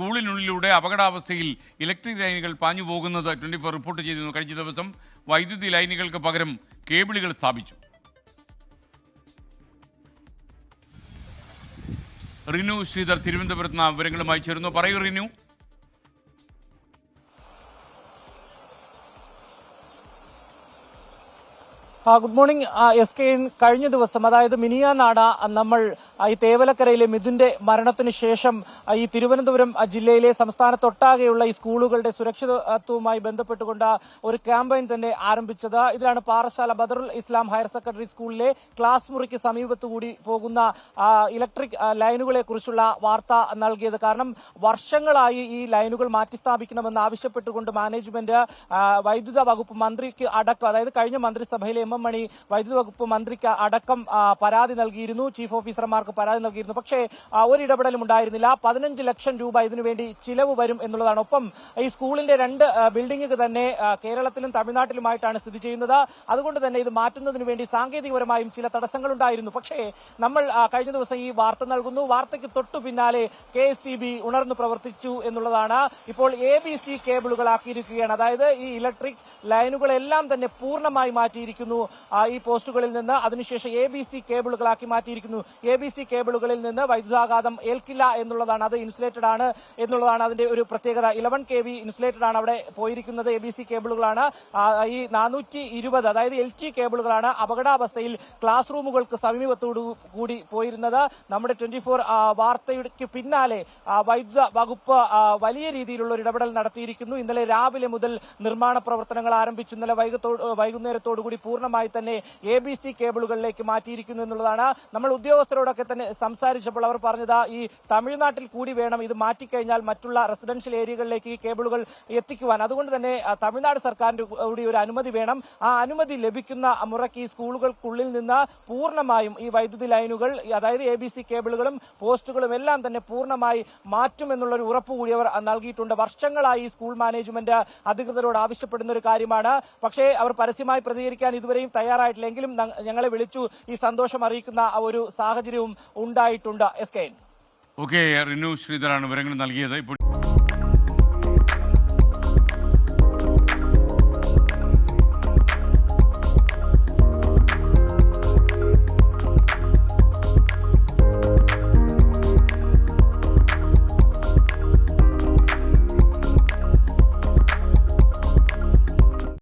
സ്കൂളിനുള്ളിലൂടെ അപകടാവസ്ഥയിൽ electric ലൈനുകൾ പാഞ്ഞു പോകുന്നത് ട്വന്റി ഫോർ റിപ്പോർട്ട് ചെയ്തിരുന്നു. കഴിഞ്ഞ ദിവസം വൈദ്യുതി ലൈനുകൾക്ക് പകരം കേബിളുകൾ സ്ഥാപിച്ചു. റിനു ശ്രീധർ തിരുവനന്തപുരത്ത് നിന്ന് വിവരങ്ങളുമായി ചേരുന്നു. പറയൂ Rinu. Good morning S K കഴിഞ്ഞ ദിവസം അതായത് മിനിയാന്നാണ് നമ്മൾ ഈ തേവലക്കരയിലെ മിഥുന്റെ മരണത്തിന് ശേഷം ഈ തിരുവനന്തപുരം ജില്ലയിലെ സംസ്ഥാനത്തൊട്ടാകെയുള്ള ഈ സ്കൂളുകളുടെ സുരക്ഷിതത്വവുമായി ബന്ധപ്പെട്ടുകൊണ്ട് ഒരു ക്യാമ്പയിൻ തന്നെ ആരംഭിച്ചത്. ഇതിലാണ് പാറശാല ബദറുൽ ഇസ്ലാം ഹയർ സെക്കൻഡറി സ്കൂളിലെ ക്ലാസ് മുറിക്ക് സമീപത്തുകൂടി പോകുന്ന ഇലക്ട്രിക് ലൈനുകളെ കുറിച്ചുള്ള വാർത്ത നൽകിയത്. കാരണം വർഷങ്ങളായി ഈ ലൈനുകൾ മാറ്റിസ്ഥാപിക്കണമെന്ന് ആവശ്യപ്പെട്ടുകൊണ്ട് മാനേജ്മെന്റ് വൈദ്യുത വകുപ്പ് മന്ത്രിക്ക് അടക്കം അതായത് കഴിഞ്ഞ മന്ത്രിസഭയിലെ എം മണി വൈദ്യുതി വകുപ്പ് മന്ത്രിക്ക് അടക്കം പരാതി നൽകിയിരുന്നു. ചീഫ് ഓഫീസർമാർക്ക് പരാതി നൽകിയിരുന്നു. പക്ഷേ ഒരിടപെടലും ഉണ്ടായിരുന്നില്ല. പതിനഞ്ച് ലക്ഷം രൂപ ഇതിനുവേണ്ടി ചിലവ് വരും എന്നുള്ളതാണ്. ഒപ്പം ഈ സ്കൂളിന്റെ രണ്ട് ബിൽഡിംഗ് തന്നെ കേരളത്തിലും തമിഴ്നാട്ടിലുമായിട്ടാണ് സ്ഥിതി ചെയ്യുന്നത്. അതുകൊണ്ട് തന്നെ ഇത് മാറ്റുന്നതിന് വേണ്ടി സാങ്കേതികപരമായും ചില തടസ്സങ്ങളുണ്ടായിരുന്നു. പക്ഷേ നമ്മൾ കഴിഞ്ഞ ദിവസം ഈ വാർത്ത നൽകുന്നു. വാർത്തയ്ക്ക് തൊട്ടു പിന്നാലെ കെ ഉണർന്നു പ്രവർത്തിച്ചു എന്നുള്ളതാണ്. ഇപ്പോൾ എ ബി സി കേബിളുകളാക്കിയിരിക്കുകയാണ്. അതായത് ഈ ഇലക്ട്രിക് ലൈനുകളെല്ലാം തന്നെ പൂർണമായി മാറ്റിയിരിക്കുന്നു. ഈ പോസ്റ്റുകളിൽ നിന്ന് അതിനുശേഷം എ ബി സി കേബിളുകളാക്കി മാറ്റിയിരിക്കുന്നു. എ ബി സി കേബിളുകളിൽ നിന്ന് വൈദ്യുതാഘാതം ഏൽക്കില്ല എന്നുള്ളതാണ്. അത് ഇൻസുലേറ്റഡ് ആണ് എന്നുള്ളതാണ് അതിന്റെ ഒരു പ്രത്യേകത. ഇലവൻ കെ വി ഇൻസുലേറ്റഡ് ആണ് അവിടെ പോയിരിക്കുന്നത് എ ബി സി കേബിളുകളാണ്. ഈ നാനൂറ്റി ഇരുപത് അതായത് എൽ ടി കേബിളുകളാണ് അപകടാവസ്ഥയിൽ ക്ലാസ് റൂമുകൾക്ക് സമീപത്തോടു കൂടി പോയിരുന്നത്. നമ്മുടെ ട്വന്റി ഫോർ വാർത്തയ്ക്ക് പിന്നാലെ വൈദ്യുത വകുപ്പ് വലിയ രീതിയിലുള്ള ഒരു ഇടപെടൽ നടത്തിയിരിക്കുന്നു. ഇന്നലെ രാവിലെ മുതൽ നിർമ്മാണ പ്രവർത്തനങ്ങൾ ആരംഭിച്ചു. ഇന്നലെ വൈകുന്നേരത്തോടുകൂടി വൈകുന്നേരത്തോടു കൂടി പൂർണമായി തന്നെ എ ബി സി കേബിളുകളിലേക്ക് മാറ്റിയിരിക്കുന്നു എന്നുള്ളതാണ്. നമ്മൾ ഉദ്യോഗസ്ഥരോടൊക്കെ തന്നെ സംസാരിച്ചപ്പോൾ അവർ പറഞ്ഞത് ഈ തമിഴ്നാട്ടിൽ കൂടി വേണം ഇത് മാറ്റിക്കഴിഞ്ഞാൽ മറ്റുള്ള റെസിഡൻഷ്യൽ ഏരിയകളിലേക്ക് ഈ കേബിളുകൾ എത്തിക്കുവാൻ. അതുകൊണ്ട് തന്നെ തമിഴ്നാട് സർക്കാരിന്റെ കൂടി ഒരു അനുമതി വേണം. ആ അനുമതി ലഭിക്കുന്ന മുറയ്ക്ക് ഈ സ്കൂളുകൾക്കുള്ളിൽ നിന്ന് പൂർണമായും ഈ വൈദ്യുതി ലൈനുകൾ അതായത് എ ബി സി കേബിളുകളും പോസ്റ്റുകളും എല്ലാം തന്നെ പൂർണമായി മാറ്റുമെന്നുള്ളൊരു ഉറപ്പ് കൂടി അവർ നൽകിയിട്ടുണ്ട്. വർഷങ്ങളായി സ്കൂൾ മാനേജ്മെന്റ് അധികൃതരോട് ആവശ്യപ്പെടുന്ന ഒരു കാര്യമാണ്. പക്ഷേ അവർ പരസ്യമായി പ്രതികരിക്കാൻ ഇതുവരെയും തയ്യാറായിട്ടില്ല എങ്കിലും ഞ- ഞങ്ങളെ വിളിച്ചു ഈ സന്തോഷം അറിയിക്കുന്ന ഒരു സാഹചര്യവും ഉണ്ടായിട്ടുണ്ട്. എസ് കെ ഓക്കെ റിനു ശ്രീധരാണ് വിവരങ്ങൾ നൽകിയത്. ഇപ്പോൾ